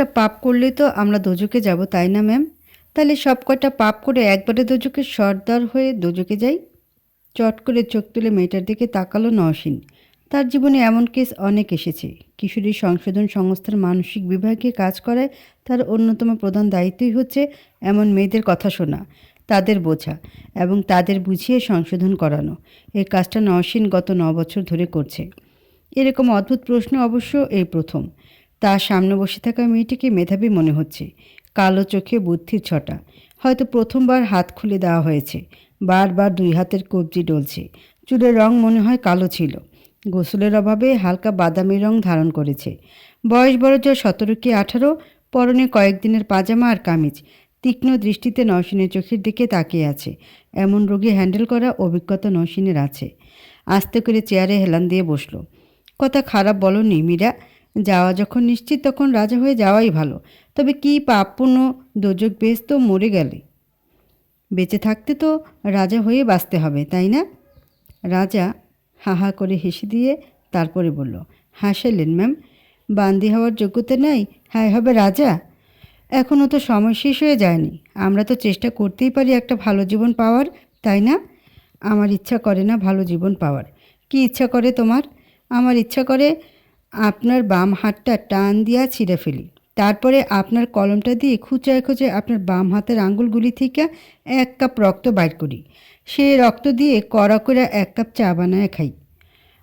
একটা পাপ করলে তো আমরা দোজকে যাব, তাই না, ম্যাম? তাহলে সব কয়টা পাপ করে একবারে দোজকের সর্দার হয়ে দোজকে যাই? চট করে চোখ তুলে মেয়েটার দিকে তাকালো নওশিন। তার জীবনে এমন কেস অনেক এসেছে। কিশোরী সংশোধন সংস্থার মানসিক বিভাগে কাজ করায় তার অন্যতম প্রধান দায়িত্বই হচ্ছে এমন মেয়েদের কথা শোনা, তাদের বোঝা এবং তাদের বুঝিয়ে সংশোধন করানো। এই কাজটা নওশিন গত ন বছর ধরে করছে। এরকম অদ্ভুত প্রশ্ন অবশ্য এই প্রথম। তার সামনে বসে থাকা মেয়েটিকে মেধাবী মনে হচ্ছে। কালো চোখে বুদ্ধির ছটা। হয়তো প্রথমবার হাত খুলে দেওয়া হয়েছে। বারবার দুই হাতের কবজি ডলছে। চুলের রং মনে হয় কালো ছিল। গোসলের অভাবে হালকা বাদামি রং ধারণ করেছে। বয়স বড় জোর সতেরো কি আঠারো, পরনে কয়েকদিনের পাজামা আর কামিজ। তীক্ষ্ণ দৃষ্টিতে নওশিনের চোখের দিকে তাকিয়ে আছে। এমন রোগী হ্যান্ডেল করা অভিজ্ঞতা নওশিনের আছে। আস্তে করে চেয়ারে হেলান দিয়ে বসল। কথা খারাপ বলনি মীরা। যাওয়া যখন নিশ্চিত, তখন রাজা হয়ে যাওয়াই ভালো। তবে কি পাপপূর্ণ দোজক বেশ তো মরে গেলে। বেঁচে থাকতে তো রাজা হয়ে বাঁচতে হবে, তাই না? রাজা হা হা করে হেসে দিয়ে তারপরে বলল, হাসালেন ম্যাম, বান্দি হওয়ার যোগ্যতা নেই, হায় হবে রাজা। এখনও তো সময় শেষ হয়ে যায়নি। আমরা তো চেষ্টা করতেই পারি একটা ভালো জীবন পাওয়ার, তাই না? আমার ইচ্ছা করে না ভালো জীবন পাওয়ার। কি ইচ্ছা করে তোমার? আমার ইচ্ছা করে আপনার বাম হাতটা টান দিয়া ছিঁড়ে ফেলি। তারপরে আপনার কলমটা দিয়ে খুচায় খুচায় আপনার বাম হাতের আঙ্গুলগুলি থেকে এক কাপ রক্ত বাইর করি। সে রক্ত দিয়ে কড়া করে এক কাপ চা বানায় খাই।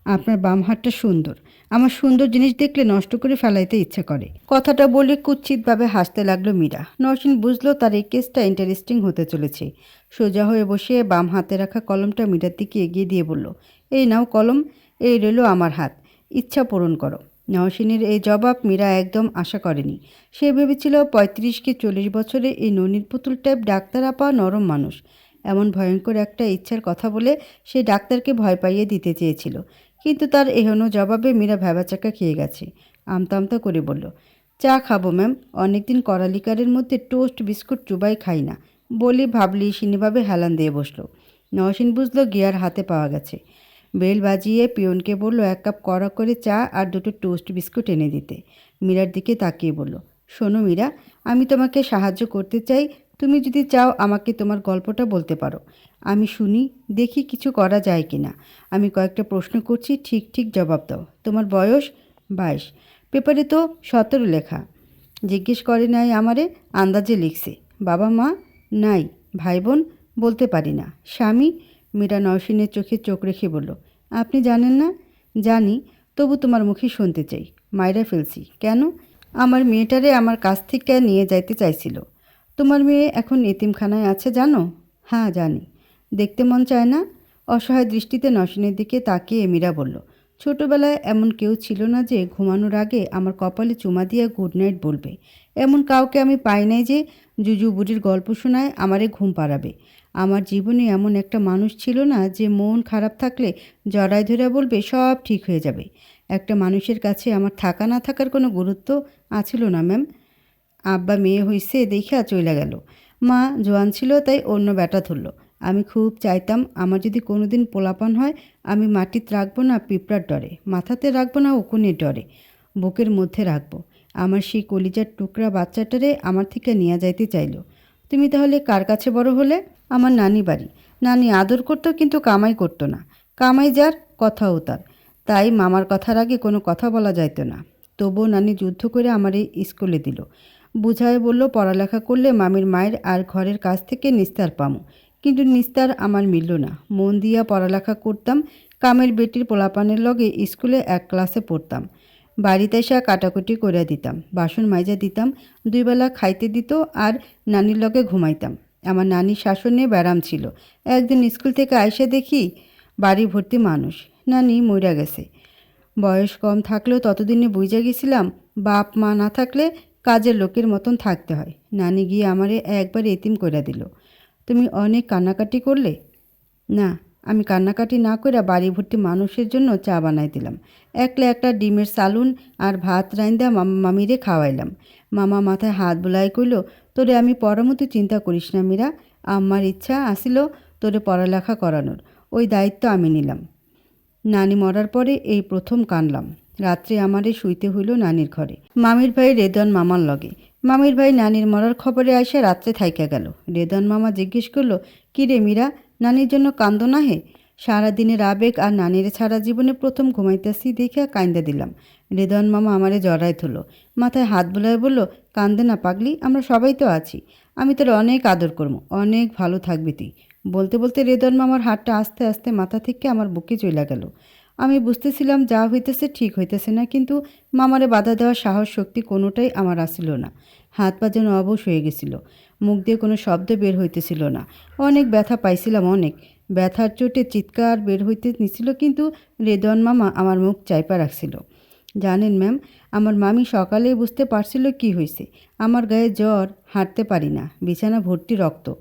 আপনার বাম হাতটা সুন্দর। আমার সুন্দর জিনিস দেখলে নষ্ট করে ফেলাইতে ইচ্ছে করে। কথাটা বলে কুৎসিতভাবে হাসতে লাগল মীরা। নরসিন বুঝলো তার এই কেসটা ইন্টারেস্টিং হতে চলেছে। সোজা হয়ে বসে বাম হাতে রাখা কলমটা মীরার দিকে এগিয়ে দিয়ে বলল, এই নাও কলম, এই রইল আমার হাত। ইচ্ছা পূরণ করো। নওশিনের এই জবাব মীরা একদম আশা করেনি। সে ভেবেছিল পঁয়ত্রিশ কি চল্লিশ বছরে এই ননির পুতুল টাইপ ডাক্তার আপা নরম মানুষ। এমন ভয়ঙ্কর একটা ইচ্ছার কথা বলে সে ডাক্তারকে ভয় পাইয়ে দিতে চেয়েছিল। কিন্তু তার এহনো জবাবে মীরা ভেবাচাকা খেয়ে গেছে। আমতা আমতা করে বলল, চা খাব ম্যাম, অনেকদিন করালিকারের মধ্যে টোস্ট, বিস্কুট, চুবাই খাই না। বলি ভাবলি সিনিভাবে হেলান দিয়ে বসল। নওশিন বুঝলো গিয়ার হাতে পাওয়া গেছে। বেল বাজিয়ে পিয়নকে বলল, এক কাপ কড়া করে চা আর দুটো টোস্ট বিস্কুট এনে দিতে। মীরার দিকে তাকিয়ে বলল, শোনো মীরা, আমি তোমাকে সাহায্য করতে চাই। তুমি যদি চাও আমাকে তোমার গল্পটা বলতে পারো। আমি শুনি, দেখি কিছু করা যায় কি না আমি কয়েকটা প্রশ্ন করছি, ঠিক ঠিক জবাব দাও। তোমার বয়স? বাইশ। পেপারে তো সতেরো লেখা। জিজ্ঞেস করে নাই আমারে, আন্দাজে লিখছে। বাবা মা, নাই। ভাই বোন, বলতে পারি না। স্বামী মীরা নরসিনের চোখে চোখ রেখে বলল, আপনি জানেন না? জানি, তবু তোমার মুখে শুনতে চাই। মায়েরা ফেলছি। কেন? আমার মেয়েটারে আমার কাছ থেকে নিয়ে যাইতে চাইছিল। তোমার মেয়ে এখন এতিমখানায় আছে জানো? হ্যাঁ জানি। দেখতে মন চায় না? অসহায় দৃষ্টিতে নসিনের দিকে তাকিয়ে মীরা বলল, ছোটবেলায় এমন কেউ ছিল না যে ঘুমানোর আগে আমার কপালে চুমা দিয়ে গুড নাইট বলবে। এমন কাউকে আমি পাই নাই যে জুজু বুড়ির গল্প শোনায় আমারে ঘুম পাড়াবে। আমার জীবনে এমন একটা মানুষ ছিল না যে মন খারাপ থাকলে জড়াই ধরে বলবে সব ঠিক হয়ে যাবে। একটা মানুষের কাছে আমার থাকা না থাকার কোনো গুরুত্ব আছিল না, ম্যাম। আব্বা মেয়ে হইছে দেখা চলে গেল। মা জোয়ান ছিল, তাই অন্য ব্যাটা ধরলো। আমি খুব চাইতাম আমার যদি কোনোদিন পোলাপান হয়, আমি মাটিতে রাখব না পিঁপড়ার ডরে। মাথাতে রাখব না উকুনের ডরে। বুকের মধ্যে রাখব। আমার সেই কলিজার টুকরা বাচ্চাটারে আমার থেকে নিয়ে যাইতে চাইলো। তুমি তাহলে কার কাছে বড় হলে? আমার নানি বাড়ি। নানি আদর করতো কিন্তু কামাই করতো না। কামাই যার, কথাও তার। তাই মামার কথার আগে কোনো কথা বলা যাইতো না। তবুও নানি যুদ্ধ করে আমার এই স্কুলে দিল। বুঝায় বলল, পড়ালেখা করলে মামির মায়ের আর ঘরের কাছ থেকে নিস্তার পামো। কিন্তু নিস্তার আমার মিলল না। মন দিয়া পড়ালেখা করতাম। কামের বেটির পোলাপানের লগে স্কুলে এক ক্লাসে পড়তাম। বাড়িতে এসে কাটাকুটি করে দিতাম। বাসন মাইজা দিতাম দুইবেলা খাইতে দিত আর নানির লগে ঘুমাইতাম। আমার নানির শাসনে ব্যারাম ছিল। একদিন স্কুল থেকে আইসে দেখি বাড়ি ভর্তি মানুষ। নানি মইরা গেছে। বয়স কম থাকলেও ততদিনে বুঝে গেছিলাম বাপ, মা না থাকলে কাজের লোকের মতন থাকতে হয়। নানি গিয়ে আমারে একবার এতিম করে দিল, তুমি অনেক কান্নাকাটি করলে? না। আমি কান্নাকাটি না করে বাড়ি ভর্তি মানুষের জন্য চা বানাই দিলাম। একলা একটা ডিমের সালুন আর ভাত রাইন্দা মামা মামিরে খাওয়াইলাম। মামা মাথায় হাত বুলাই কইল, তোরে আমি পরামতো চিন্তা করিস না মীরা আমার ইচ্ছা আসিল তোরে পড়ালেখা করানোর, ওই দায়িত্ব আমি নিলাম। নানি মরার পরে এই প্রথম কানলাম। রাত্রে আমারে শুইতে হইল নানির ঘরে। মামির ভাই রেদন মামার লগে। মামির ভাই নানির মরার খবরে আইসা রাত্রে থাইকা গেল। রেদন মামা জিজ্ঞেস করল, কি রে মীরা নানির জন্য কান্দ না হে সারাদিনের আবেগ আর নানির ছাড়া জীবনে প্রথম ঘুমাইতেছি দেখে কান্দা দিলাম। রেদন মামা আমারে জড়াই তুলো মাথায় হাত বোলায় বলল, কান্দে না পাগলি, আমরা সবাই তো আছি, আমি তোর অনেক আদর করব, অনেক ভালো থাকবি তুই। বলতে বলতে রেদন মামার হাতটা আস্তে আস্তে মাথা থেকে আমার বুকে চলে গেল। আমি বুঝতেছিলাম যা হইতেছে ঠিক হইতেছে না, কিন্তু মামারে বাধা দেওয়ার সাহস, শক্তি কোনোটাই আমার আসিল না। হাত পা যেন অবশ হয়ে গেছিল। মুখ দিয়ে কোনো শব্দ বের হইতেছিল না। অনেক ব্যথা পাইছিলাম অনেক। ব্যথার চোটে চিৎকার বের হইতে নিছিল কিন্তু রেদন মামা আমার মুখ চাইপা রাখছিল। জানেন ম্যাম, আমার মামি সকালেই বুঝতে পারছিল কি হয়েছে আমার গায়ে জ্বর, হাঁটতে পারি না, বিছানা ভর্তি রক্ত।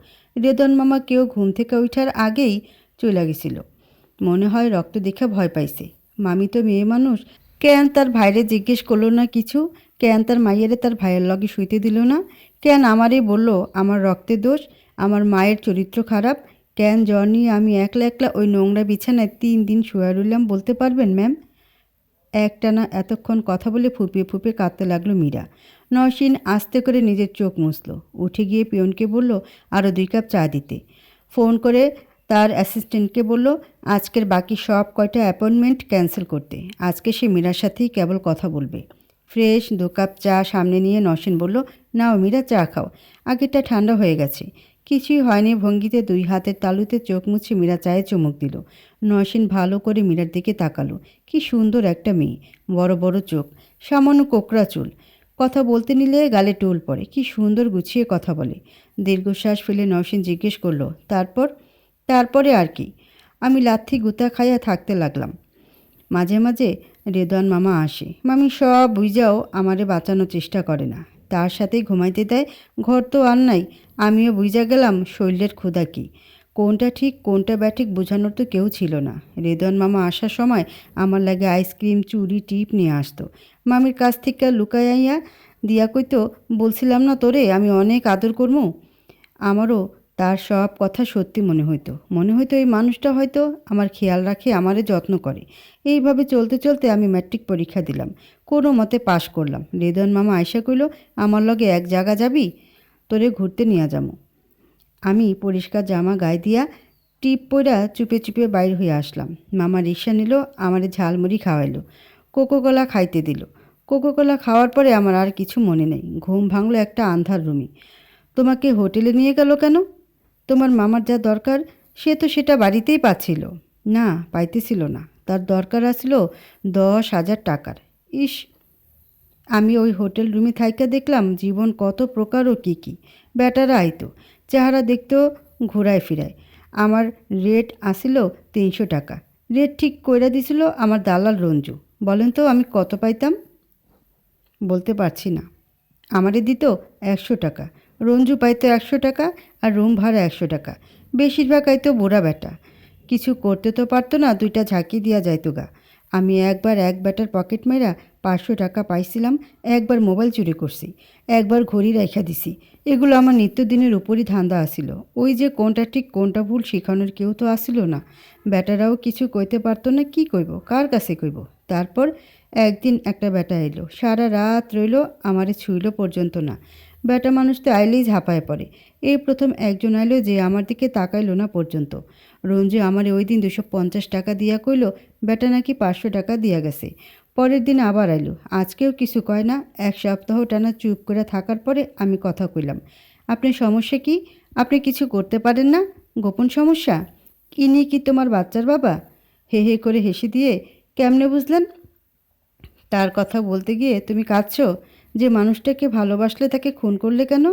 রেদন মামা কেউ ঘুম থেকে ওঠার আগেই চলে গেছিল। মনে হয় রক্ত দেখে ভয় পাইছে। মামি তো মেয়ে মানুষ। কেন তার ভাইরে জিজ্ঞেস করল না কিছু? কেন তার মাইয়ারে তার ভাইয়ের লগে শুইতে দিল না? কেন আমারই বলল, আমার রক্তের দোষ, আমার মায়ের চরিত্র খারাপ। জ্বর নিয়ে আমি একলা একলা ওই নোংরা বিছানায় তিন দিন শুয়ে রইলাম, বলতে পারবেন, ম্যাম? একটানা এতক্ষণ কথা বলে ফুপিয়ে ফুপিয়ে কাঁদতে লাগল মীরা। নরসিন আস্তে করে নিজের চোখ মুছল। উঠে গিয়ে পিয়নকে বলল আরও দুই কাপ চা দিতে। ফোন করে তার অ্যাসিস্ট্যান্টকে বলল, আজকের বাকি সব কয়টা অ্যাপয়েন্টমেন্ট ক্যান্সেল করতে। আজকে সে মীরার সাথেই কেবল কথা বলবে। ফ্রেশ দু কাপ চা সামনে নিয়ে নসীন বলল, নাও মীরা, চা খাও। আগেরটা ঠান্ডা হয়ে গেছে। কিছুই হয়নি, ভঙ্গিতে দুই হাতের তালুতে চোখ মুছে মীরা চায়ে চুমুক দিল। নসীন ভালো করে মীরার দিকে তাকালো। কি সুন্দর একটা মেয়ে, বড় বড় চোখ, সামান্য কোকড়া চুল। কথা বলতে নিলে গালে টুল পড়ে, কি সুন্দর গুছিয়ে কথা বলে। দীর্ঘশ্বাস ফেলে নসীন জিজ্ঞেস করল, তারপর? তারপরে আর কি? আমি লাথি গুতা খাইয়া থাকতে লাগলাম। মাঝে মাঝে রেদন মামা আসে। মামি সব বুঝাও আমারে বাঁচানোর চেষ্টা করে না। তার সাথেই ঘুমাইতে দেয়, ঘর তো আর নাই। আমিও বুঝা গেলাম শরীরের ক্ষুধা কী। কোনটা ঠিক, কোনটা ব্যাঠিক বোঝানোর তো কেউ ছিল না। রেদন মামা আসার সময় আমার লাগে আইসক্রিম চুড়ি টিপ নিয়ে আসতো। মামির কাছ থেকে লুকাইয়া দিয়া কইতো, বলছিলাম না তোরে, আমি অনেক আদর করব আমারও তার সব কথা সত্যি মনে হইতো। মনে হইতো এই মানুষটা হয়তো আমার খেয়াল রাখে, আমারে যত্ন করে। এইভাবে চলতে চলতে আমি ম্যাট্রিক পরীক্ষা দিলাম। কোনো মতে পাশ করলাম। রেদন মামা আয়সা কইল, আমার লগে এক জায়গা যাবি? তোরে ঘুরতে নিয়ে যাব আমি পরিষ্কার জামা গায়ে দিয়া টিপ পইরা চুপে চুপে বাইর হয়ে আসলাম। মামা রিক্সা নিল, আমারে ঝালমুড়ি খাওয়াইলো। কোকোকোলা খাইতে দিল। কোকোকোলা খাওয়ার পরে আমার আর কিছু মনে নেই। ঘুম ভাঙলো একটা আন্ধার রুমে। তোমাকে হোটেলে নিয়ে গেল কেন? তোমার মামার যা দরকার, সে তো সেটা বাড়িতেই পাচ্ছিল। না, পাইতেছিল না। তার দরকার আসছিল দশ হাজার টাকার। ইস, আমি ওই হোটেল রুমে থাইকা দেখলাম জীবন কত প্রকার ও কী কী। ব্যাটারা আইতো, চেহারা দেখতেও ঘোরায় ফিরায়। আমার রেট আসিল তিনশো টাকা। রেট ঠিক কইরা দিছিল আমার দালাল রঞ্জু। বলেন তো আমি কত পাইতাম? বলতে পারছি না। আমারে দিত একশো টাকা। রঞ্জু পাইতো একশো টাকা আর রুম ভাড়া একশো টাকা। বেশিরভাগ আইতো বুড়া বেটা কিছু করতে তো পারতো না, দুইটা ঝাঁকি দিয়া যাইতো গা। আমি একবার এক ব্যাটার পকেট মেরা পাঁচশো টাকা পাইছিলাম, একবার মোবাইল চুরি করছি, একবার ঘড়ি রেখা দিছি। এগুলো আমার নিত্যদিনের উপরই ধান্দা আসিল ওই যে কোনটা ঠিক, কোনটা ভুল শেখানোর কেউ তো আসিল না। ব্যাটারাও কিছু কইতে পারতো না, কি কইব, কার কাছে কইব? তারপর একদিন একটা ব্যাটা এলো, সারা রাত রইল, আমারে ছুইল পর্যন্ত না। ব্যাটা মানুষ তো আইলেই ঝাঁপায় পড়ে। এই প্রথম একজন আইলো যে আমার দিকে তাকাইলো না পর্যন্ত। রঞ্জু আমার ওই দিন দুশো পঞ্চাশ টাকা দিয়া কইল ব্যাটা নাকি পাঁচশো টাকা দিয়া গেছে। পরের দিন আবার আইলো। আজকেও কিছু কয় না, এক সপ্তাহ টানা চুপ করে থাকার পরে আমি কথা কইলাম, আপনার সমস্যা কি? আপনি কিছু করতে পারেন না? গোপন সমস্যা? ইনি কি তোমার বাচ্চার বাবা? হে হে করে হেসে দিয়ে, কেমনে বুঝলেন? তার কথা বলতে গিয়ে তুমি কাঁদছো? যে মানুষটাকে ভালোবাসলে তাকে খুন করলে কেন?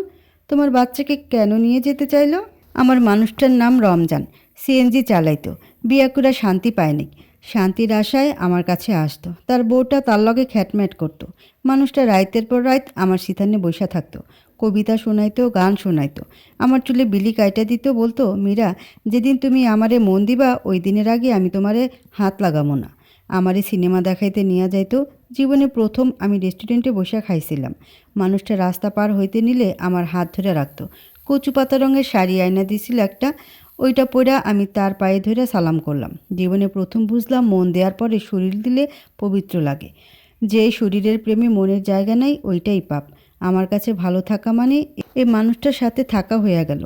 তোমার বাচ্চাকে কেন নিয়ে যেতে চাইলো? আমার মানুষটার নাম রমজান, সিএনজি চালাইতো বিয়াকুরা শান্তি পায়নি। শান্তির আশায় আমার কাছে আসতো। তার বউটা তার লগে খ্যাটম্যাট করতো। মানুষটা রাইতের পর রাইত আমার সিথানে বসা থাকতো। কবিতা শোনাইতো, গান শোনাইতো। আমার চুলে বিলি কাইটা দিত, বলতো, মীরা, যেদিন তুমি আমারে মন দিবা, ওই দিনের আগে আমি তোমারে হাত লাগাবো না। আমারে সিনেমা দেখাইতে নিয়ে যাইতো জীবনে প্রথম আমি রেস্টুরেন্টে বসে খাইছিলাম। মানুষটা রাস্তা পার হইতে নিলে আমার হাত ধরে রাখতো। কচু পাতা রঙের শাড়ি আয়না দিছিল একটা, ওইটা পড়া আমি তার পায়ে ধরে সালাম করলাম। জীবনে প্রথম বুঝলাম, মন দেওয়ার পরে শরীর দিলে পবিত্র লাগে। যে শরীরের প্রেমে মনের জায়গা নাই, ওইটাই পাপ। আমার কাছে ভালো থাকা মানে এই মানুষটার সাথে থাকা হয়ে গেল।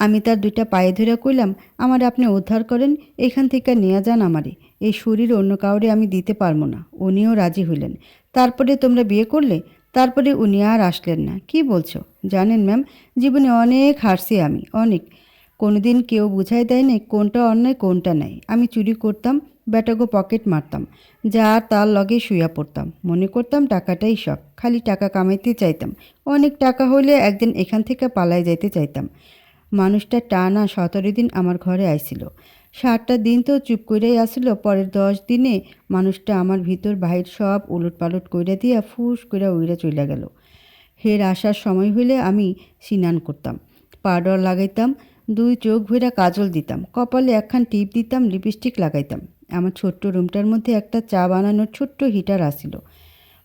আমি তার দুইটা পায়ে ধরে কইলাম, আমার আপনি উদ্ধার করেন, এখান থেকে নিয়ে যান আমারে। এই শরীর অন্য কাউরে আমি দিতে পারব না। উনিও রাজি হইলেন। তারপরে তোমরা বিয়ে করলে? তারপরে উনি আর আসলেন না। কি বলছো? জানেন ম্যাম, জীবনে অনেক হারছি আমি, অনেক। কোনোদিন কেউ বুঝাই দেয় না কোনটা অন্যায়, কোনটা নাই আমি চুরি করতাম বেটাগো পকেট মারতাম, যা তার লগে শুয়া পড়তাম। মনে করতাম টাকাটাই সব, খালি টাকা কামাইতে চাইতাম। অনেক টাকা হইলে একদিন এখান থেকে পালাই যাইতে চাইতাম। মানুষটা টানা সতেরো দিন আমার ঘরে আইছিল। সাতটা দিন তো চুপ কইরাই আসিল, পরের দশ দিনে মানুষটা আমার ভিতর বাহির সব উলট পালট কইরা দিয়া ফুস কইরা উইরা চইলা গেল। হের আসার সময় হইলে আমি স্নান করতাম, পাউডার লাগাইতাম, দুই চোখ ভইরা কাজল দিতাম, কপালে একখান টিপ দিতাম, লিপস্টিক লাগাইতাম। আমার ছোট্ট রুমটার মধ্যে একটা চা বানানোর ছোট্ট হিটার আসিল।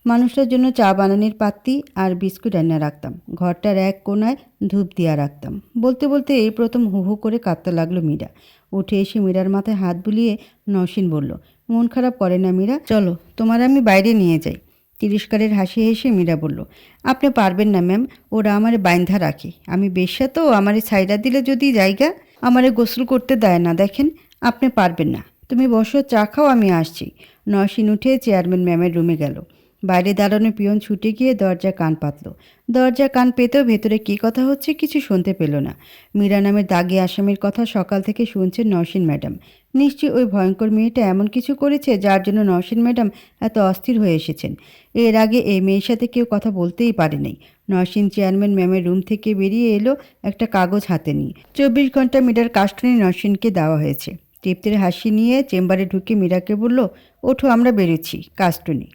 মানুষটার জন্য চা বানানোর পাত্তি আর বিস্কুট এনে রাখতাম। ঘরটার এক কোনায় ধূপ দিয়া রাখতাম। বলতে বলতে এই প্রথম হু হু করে কাঁদতে লাগল মীরা। উঠে এসে মীরার মাথায় হাত বুলিয়ে নসীন বলল, মন খারাপ করে না মীরা, চলো, তোমার আমি বাইরে নিয়ে যাই। তিরস্কারের হাসি হেসে মীরা বলল, আপনি পারবেন না ম্যাম, ওরা আমার বাইন্ধা রাখে। আমি বেশ্যা তো, আমারে ছাইরা দিলে যদি জায়গা, আমারে গোসল করতে দেয় না, দেখেন, আপনি পারবেন না। তুমি বসো, চা খাও, আমি আসছি। নসীন উঠে চেয়ারম্যান ম্যামের রুমে গেল। বাইরে দাঁড়ানো পিয়ন ছুটে গিয়ে দরজা কান পাতল। দরজা কান পেতেও ভেতরে কী কথা হচ্ছে কিছু শুনতে পেল না। মীরা নামের দাগি আসামির কথা সকাল থেকে শুনছেন নওশিন ম্যাডাম। নিশ্চয়ই ওই ভয়ঙ্কর মেয়েটা এমন কিছু করেছে যার জন্য নওশিন ম্যাডাম এত অস্থির হয়ে এসেছেন। এর আগে এই মেয়ের সাথে কেউ কথা বলতেই পারেনি নওশিন চেয়ারম্যান ম্যামের রুম থেকে বেরিয়ে এলো একটা কাগজ হাতে নিয়ে। চব্বিশ ঘণ্টা মীরার কাস্টনি নওশিনকে দেওয়া হয়েছে। তৃপ্তির হাসি নিয়ে চেম্বারে ঢুকে মীরাকে বলল, ওঠো, আমরা বেরোচ্ছি। কাস্টনি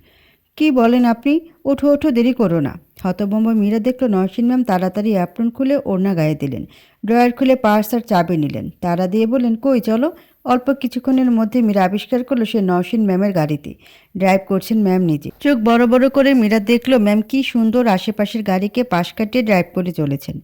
কি বলেন আপনি? ওঠো ওঠো, দেরি করো না। হতভম্ব মীরা দেখল নরসিন ম্যাম তাড়াতাড়ি অ্যাপ্রন খুলে ওড়না গায়ে দিলেন। ড্রয়ার খুলে পার্স আর চাবি নিলেন। তারা দিয়ে বললেন, কই চলো? অল্প কিছুক্ষণের মধ্যে মীরা আবিষ্কার করল সে নরসিন ম্যামের গাড়িতে। ড্রাইভ করছেন ম্যাম নিজে। চোখ বড় বড় করে মীরা দেখল ম্যাম কি সুন্দর আশেপাশের গাড়িকে পাশ কাটিয়ে ড্রাইভ করে চলেছেন।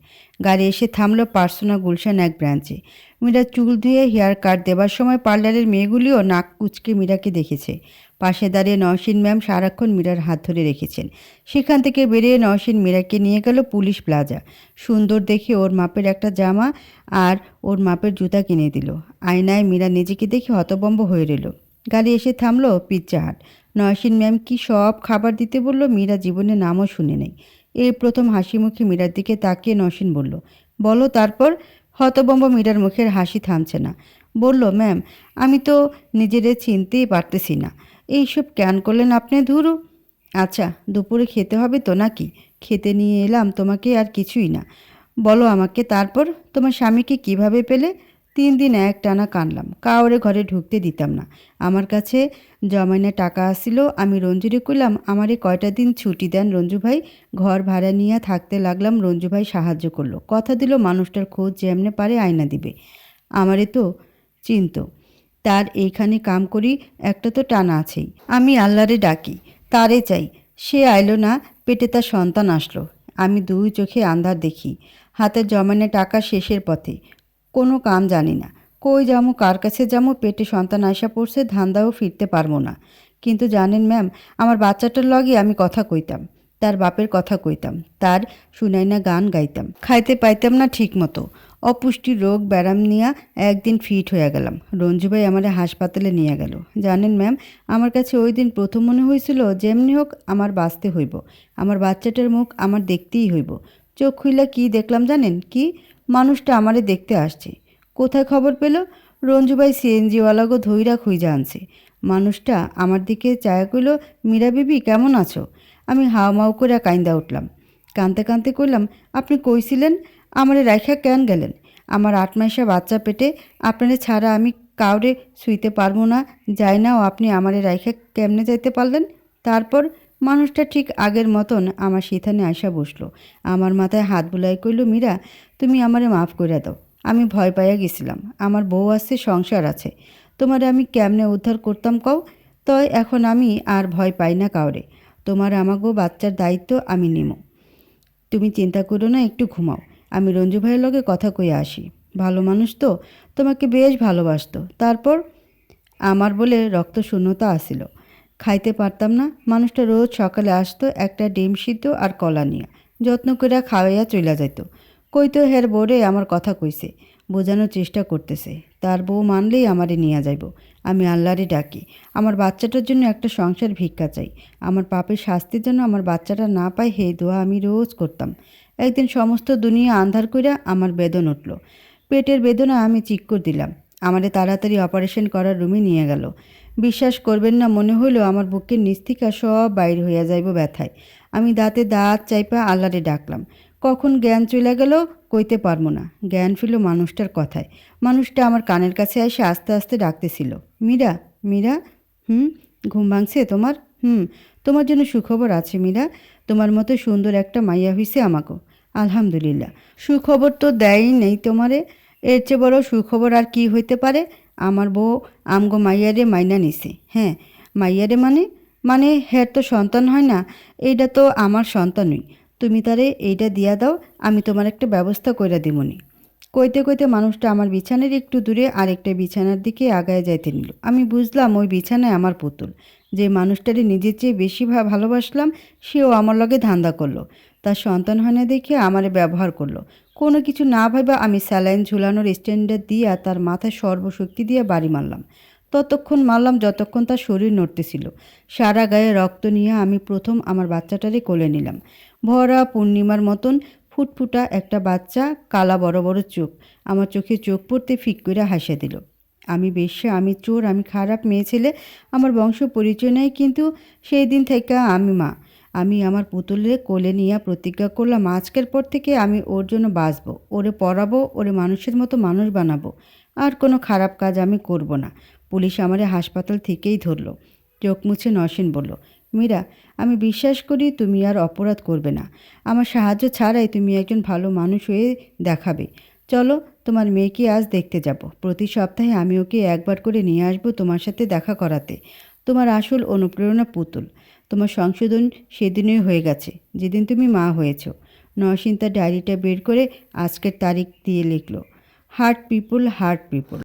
গাড়ি এসে থামলো পার্সোনা গুলশান এক ব্রাঞ্চে। মীরা চুল ধুয়ে হেয়ার কাট দেবার সময় পার্লারের মেয়েগুলিও নাক কুচকে মীরাকে দেখেছে। পাশে দাঁড়িয়ে নওশিন ম্যাম সারাক্ষণ মীরার হাত ধরে রেখেছেন। সেখান থেকে বেরিয়ে নওশিন মীরাকে নিয়ে গেল পুলিশ প্লাজা। সুন্দর দেখে ওর মাপের একটা জামা আর ওর মাপের জুতা কিনে দিল। আয়নায় মীরা নিজেকে দেখে হতবম্ব হয়ে রইল। গাড়ি এসে থামলো পিৎজা হাট। নওশিন ম্যাম কি সব খাবার দিতে বলল মীরা জীবনে নামও শুনে নেই। এই প্রথম হাসি মুখে মীরার দিকে তাকিয়ে নওশিন বলল, বলো তারপর? হতবম্ব মীরার মুখের হাসি থামছে না। বলল, ম্যাম, আমি তো নিজেরে চিনতেই পারতেছি না। এইসব কেন করলেন আপনি ধুরু? আচ্ছা দুপুরে খেতে হবে তো নাকি? খেতে নিয়ে এলাম তোমাকে আর কিছুই না। বলো আমাকে তারপর, তোমার স্বামীকে কীভাবে পেলে? তিন দিন এক টানা কানলাম। কাউরে ঘরে ঢুকতে দিতাম না। আমার কাছে জমাইনে টাকা আসিল, আমি রঞ্জুরে কইলাম, আমারে কয়টা দিন ছুটি দেন রঞ্জু ভাই? ঘর ভাড়া নিয়ে থাকতে লাগলাম, রঞ্জু ভাই সাহায্য করল। কথা দিল, মানুষটার খোঁজ যেমনে পারে আয়না দিবে। আমারে তো চিন্ত। তার এইখানে কাম করি, একটা তো টানা আছেই। আমি আল্লাহরে ডাকি, তারে চাই। সে আইলো না, পেটে তার সন্তান আসলো। আমি দুই চোখে আন্ধার দেখি, হাতের জমানে টাকা শেষের পথে। কোনো কাম জানি না, কই যামো, কার কাছে যামো, পেটে সন্তান আসা পড়ছে, ধান্দাও ফিরতে পারব না। কিন্তু জানেন ম্যাম, আমার বাচ্চাটার লগে আমি কথা কইতাম, তার বাপের কথা কইতাম, তার শুনাই না গান গাইতাম। খাইতে পাইতাম না ঠিক মতো অপুষ্টি রোগ ব্যারাম নিয়া একদিন ফিট হয়ে গেলাম। রঞ্জুভাই আমার হাসপাতালে নিয়ে গেল। জানেন ম্যাম, আমার কাছে ওই দিন প্রথম মনে হয়েছিল যেমনি হোক আমার বাঁচতে হইব। আমার বাচ্চাটার মুখ আমার দেখতেই হইব। চোখ খুইলা কি দেখলাম জানেন কি? মানুষটা আমারে দেখতে আসছে। কোথায় খবর পেল? রঞ্জুভাই সিএনজিওয়ালাগো ধৈরা খুঁজে আনছে। মানুষটা আমার দিকে চায়া কইল, মীরা বিবি, কেমন আছো? আমি হাওমাও করে কাইন্দা উঠলাম। কানতে কানতে কইলাম, আপনি কইছিলেন আমারে রাইখা কেন গেলেন? আমার আট মাসে বাচ্চা পেটে আপনারে ছাড়া আমি কাউরে শুইতে পারব না। যাই নাও, আপনি আমারে রাইখা কেমনে যাইতে পারলেন? তারপর মানুষটা ঠিক আগের মতন আমার সেখানে আসা বসল। আমার মাথায় হাত বুলাই কইল, মীরা, তুমি আমারে মাফ করে দাও। আমি ভয় পাইয়া গেছিলাম। আমার বউ আছে, সংসার আছে। তোমারে আমি কেমনে উদ্ধার করতাম কও? তয় এখন আমি আর ভয় পাই না কাউরে। তোমার আমাগো বাচ্চার দায়িত্ব আমি নিমো। তুমি চিন্তা করো না, একটু ঘুমাও। আমি রঞ্জু ভাইয়ের লগে কথা কইয়া আসি। ভালো মানুষ তো, তোমাকে বেশ ভালোবাসতো। তারপর আমার বলে রক্ত শূন্যতা আসিল। খাইতে পারতাম না, মানুষটা রোজ সকালে আসতো, একটা ডিম সিদ্ধ আর কলা নিয়ে। যত্ন করে খাওয়াইয়া চইলা যাইত। কইতো, হের বোরে আমার কথা কইছে, বোঝানোর চেষ্টা করতেছে। তার বউ মানলেই আমারে নিয়ে যাইব। আমি আল্লাহরে ডাকি। আমার বাচ্চাটার জন্য একটা সংসার ভিক্ষা চাই। আমার পাপের শাস্তির জন্য আমার বাচ্চাটা না পায়, হে দোয়া আমি রোজ করতাম। একদিন সমস্ত দুনিয়া আন্ধার কইরা আমার বেদন উঠল। পেটের বেদনা আমি চিক্কর দিলাম। আমারে তাড়াতাড়ি অপারেশন করার রুমে নিয়ে গেল। বিশ্বাস করবেন না, মনে হইল আমার বুকের নিস্তিকা সব বাইর হইয়া যাইব ব্যথায়। আমি দাঁতে দাঁত চাইপা আল্লাহরে ডাকলাম। কখন জ্ঞান চলে গেল কইতে পারব না। জ্ঞান ফিল মানুষটার কথায়। মানুষটা আমার কানের কাছে এসে আস্তে আস্তে ডাকতেছিল। মীরা মীরা, হুম? ঘুম ভাঙছে তোমার? হুম। তোমার জন্য সুখবর আছে মীরা। তোমার মতো সুন্দর একটা মাইয়া হইছে আমাকেও আলহামদুলিল্লাহ। সুখবর তো দেয়ই নেই তোমারে। এর চেয়ে বড় সুখবর আর কি হইতে পারে? আমার বউ আমগো মাইয়ারে মাইনা নিছে। হ্যাঁ মাইয়ারে মানে? মানে হ্যার তো সন্তান হয় না এইটা তো আমার সন্তানই। তুমি তারে এইটা দিয়া দাও, আমি তোমার একটা ব্যবস্থা কইরা দিমনি। কইতে কইতে মানুষটা আমার বিছানার একটু দূরে আরেকটা বিছানার দিকে আগায় যাইতে নিল। আমি বুঝলাম ওই বিছানায় আমার পুতুল। যে মানুষটারে নিজের চেয়ে বেশি ভালোবাসলাম সেও আমার লগে ধান্দা করল। তার সন্তান হয় না দেখে আমারে ব্যবহার করল। কোনো কিছু না ভাবা আমি স্যালাইন ঝুলানোর স্ট্যান্ডার দিয়ে তার মাথায় সর্বশক্তি দিয়ে বাড়ি মারলাম। ততক্ষণ মারলাম যতক্ষণ তার শরীর নড়তেছিল। সারা গায়ে রক্ত নিয়ে আমি প্রথম আমার বাচ্চাটারে কোলে নিলাম। ভরা পূর্ণিমার মতন ফুটফুটা একটা বাচ্চা, কালা বড় বড় চোখ। আমার চোখে চোখ পড়তে ফিক করে হাসে দিল। আমি বেশ্যা, আমি চোর, আমি খারাপ মেয়ে ছেলে। আমার বংশ পরিচয় নেই কিন্তু সেই দিন থেকে আমি মা। আমি আমার পুতুলের কোলে নিয়ে প্রতিজ্ঞা করলাম, আজকের পর থেকে আমি ওর জন্য বাঁচবো। ওরে পড়াবো, ওরে মানুষের মতো মানুষ বানাবো। আর কোনো খারাপ কাজ আমি করব না। পুলিশ আমারে হাসপাতাল থেকেই ধরলো। চোখ মুছে নসীন বলল, মীরা, আমি বিশ্বাস করি তুমি আর অপরাধ করবে না। আমার সাহায্য ছাড়াই তুমি একজন ভালো মানুষ হয়ে দেখাবে। চলো, তোমার মেয়েকে আজ দেখতে যাব। প্রতি সপ্তাহে আমি ওকে একবার করে নিয়ে আসব তোমার সাথে দেখা করাতে। তোমার আসল অনুপ্রেরণা পুতুল। তোমার সংশোধন সেদিনই হয়ে গেছে। যেদিন তুমি মা হয়েছ। নরসিন তার ডায়েরিটা বের করে আজকের তারিখ দিয়ে লিখলো। হার্ট পিপুল হার্ট পিপুল